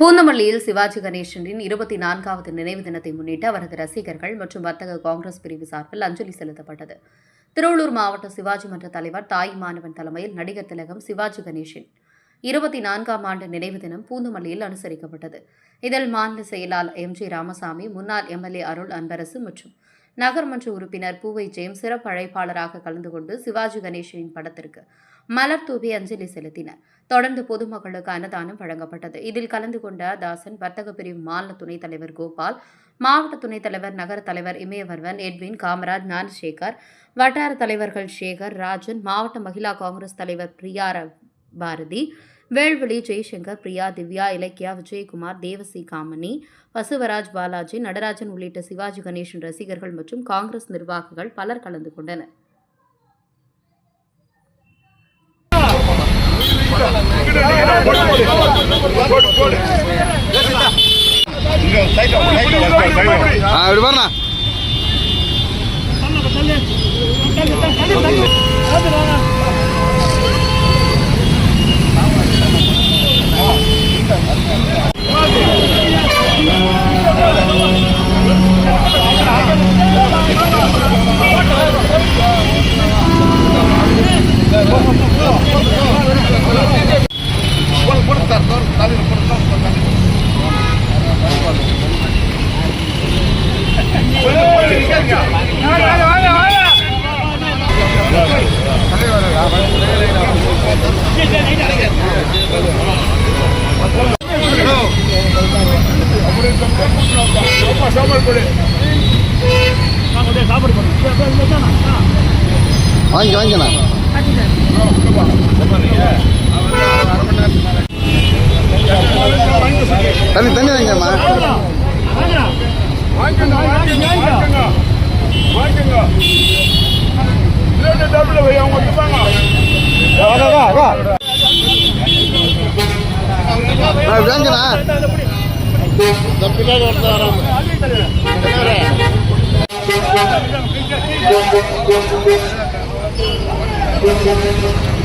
பூந்தமல்லியில் சிவாஜி கணேசனின் இருபத்தி நான்காவது நினைவு தினத்தை முன்னிட்டு அவரது ரசிகர்கள் மற்றும் வர்த்தக காங்கிரஸ் பிரிவு சார்பில் அஞ்சலி செலுத்தப்பட்டது. திருவள்ளூர் மாவட்ட சிவாஜி மன்ற தலைவர் தாய் மாணவன் தலைமையில் நடிகர் திலகம் சிவாஜி கணேசன் இருபத்தி நான்காம் ஆண்டு நினைவு தினம் பூந்தமல்லியில் அனுசரிக்கப்பட்டது. இதில் மாநில செயலாளர் எம். ஜி. ராமசாமி முன்னாள் எம்எல்ஏ அருள் அன்பரசு மற்றும் நகர்மன்ற உறுப்பினர் பூவை ஜெயம் சிறப்பு அழைப்பாளராக கலந்து கொண்டு சிவாஜி கணேசனின் படத்திற்கு மலர் தூவி அஞ்சலி செலுத்தினர். தொடர்ந்து பொதுமக்களுக்கு அன்னதானம் வழங்கப்பட்டது. இதில் கலந்து கொண்ட தாசன் வர்த்தக பிரிவு மாநில துணைத் தலைவர் கோபால் மாவட்ட துணைத் தலைவர் நகர தலைவர் இமயவர்வன் எட்வின் காமராஜ் ஞானசேகர் வட்டார தலைவர்கள் சேகர் ராஜன் மாவட்ட மகிழா காங்கிரஸ் தலைவர் பிரியா பாரதி வேல்வெளி ஜெய்சங்கர் பிரியா திவ்யா இலக்கியா விஜயகுமார் தேவசி காமனி வசுவராஜ் பாலாஜி நடராஜன் உள்ளிட்ட சிவாஜி கணேசன் ரசிகர்கள் மற்றும் காங்கிரஸ் நிர்வாகிகள் பலர் கலந்து கொண்டனர். இப்படி பாருண்ணா. வாங்கி வாங்கிண்ணா தண்ணி தண்ணி வாங்கிக்கம்மா வாங்கண்ணா வாங்கிக்கோங்க வாங்கிக்கோங்க வாங்கிக்கோங்க இல்லைன்னா Thank you.